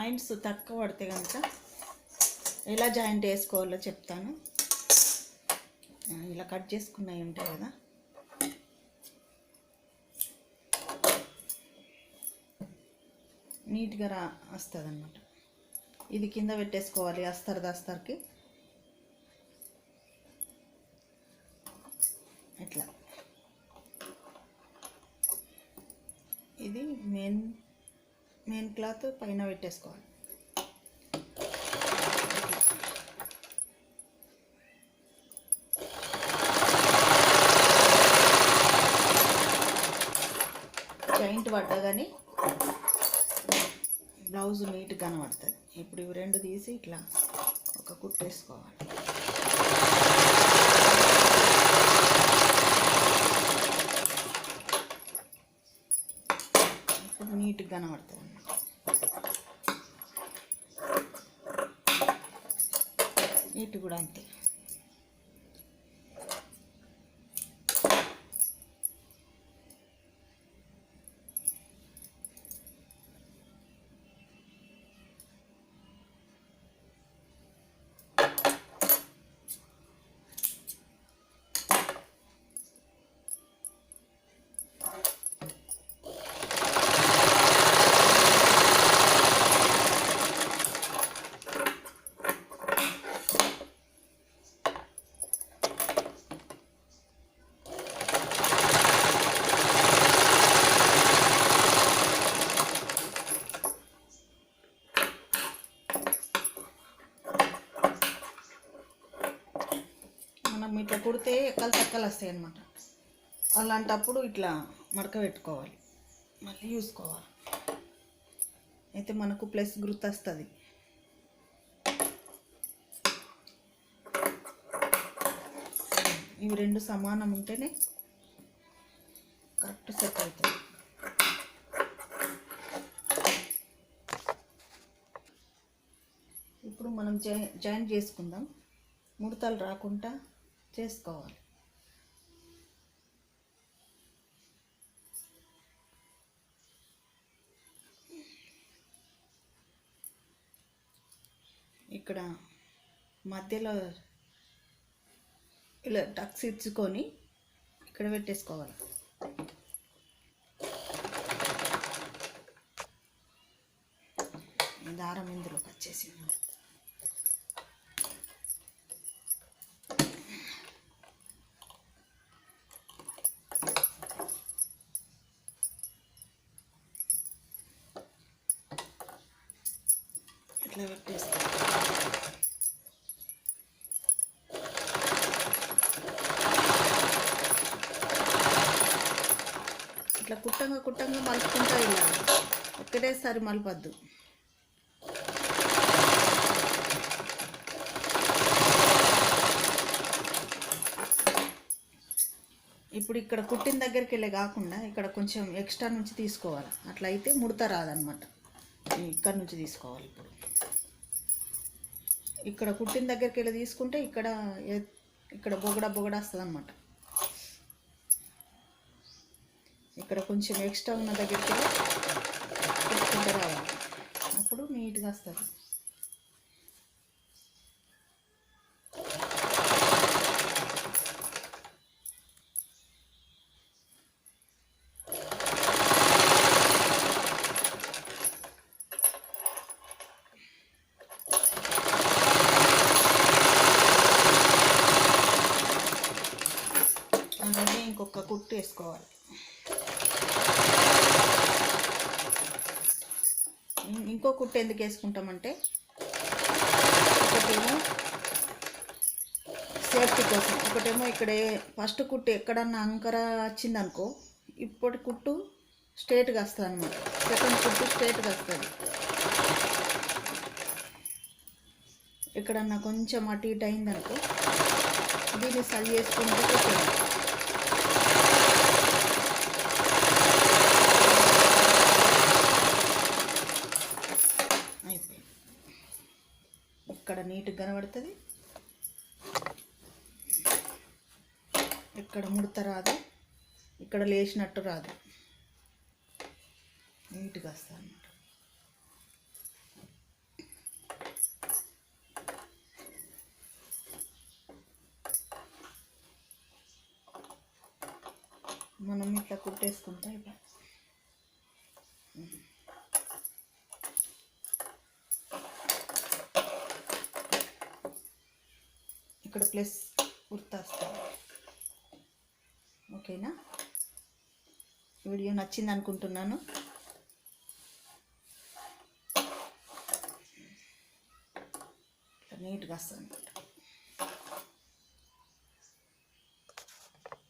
ఆయింట్స్ తక్కువ పడితే కనుక ఎలా జాయింట్ వేసుకోవాలో చెప్తాను. ఇలా కట్ చేసుకున్నవి ఉంటాయి కదా. నీట్గా రా వస్తుంది అనమాట ఇది కింద పెట్టేసుకోవాలి అస్తర్ దస్తర్కి. ఇట్లా. ఇది మెయిన్ మెయిన్ క్లాత్ పైన పెట్టేసుకోవాలి. జాయింట్ పడ్డా కానీ బ్లౌజ్ నీట్ కనబడుతుంది. ఇప్పుడు ఇవి రెండు తీసి ఇట్లా ఒక కుట్టేసుకోవాలి ఇప్పుడు నీట్గా కనబడుతుంది అన్నమాట నీట్ కూడా అంతే. మనం ఇట్లా కుడితే ఎక్కలు తక్కలు వస్తాయి అన్నమాట. అలాంటప్పుడు ఇట్లా మడక పెట్టుకోవాలి. మళ్ళీ చూసుకోవాలి. అయితే మనకు ప్లస్ గుర్తు వస్తుంది ఇవి రెండు సమానం ఉంటేనే కరెక్ట్ సెట్ అవుతుంది. ఇప్పుడు మనం జాయిన్ చేసుకుందాం. ముడతలు రాకుండా చేసుకోవాలి ఇక్కడ మధ్యలో ఇలా టక్స్ ఇచ్చుకొని ఇక్కడ పెట్టేసుకోవాలి. దారం ఇందులోకి వచ్చేసింది. ఇట్లా పెట్టేస్తా ఇట్లా కుట్టంగా కుట్టంగా మలుపుకుంటా ఇలా. ఒక్కటేసారి మలపద్దు. ఇప్పుడు ఇక్కడ కుట్టిన దగ్గరికి వెళ్ళే కాకుండా ఇక్కడ కొంచెం ఎక్స్ట్రా నుంచి తీసుకోవాలి. అట్లా అయితే ముడత రాదనమాట ఇక్కడ నుంచి తీసుకోవాలి ఇప్పుడు. ఇక్కడ కుట్టిన దగ్గరికి వెళ్ళి తీసుకుంటే ఇక్కడ ఇక్కడ బొగడ బొగడ వస్తుంది అనమాట ఇక్కడ కొంచెం ఎక్స్ట్రా ఉన్న దగ్గరికి రావాలి. అప్పుడు నీట్గా వస్తుంది. ఇంకొక కుట్టు వేసుకోవాలి ఇంకో కుట్టు ఎందుకు వేసుకుంటామంటే ఒకటేమో సేఫ్టీ కోసం. ఒకటేమో ఇక్కడ ఫస్ట్ కుట్టు ఎక్కడన్నా అంకర వచ్చిందనుకో ఇప్పటి కుట్టు స్ట్రేట్గా వస్తుంది అనమాట సెకండ్ కుట్టు స్ట్రేట్గా వస్తుంది. ఎక్కడన్నా కొంచెం అటు ఇటు అయిందనుకో దీన్ని సరి చేసుకుంటే ఇక్కడ నీట్గా కనబడుతుంది? ఇక్కడ ముడత రాదు. ఇక్కడ లేచినట్టు రాదు. నీట్గా వస్తాను అన్నమాట. మనం ఇట్లా కుట్టేసుకుంటా ఇప్పుడు ఇక్కడ ప్లస్ గుర్తొస్తాను ఓకేనా? వీడియో నచ్చింది అనుకుంటున్నాను. నీట్గా వస్తుంది.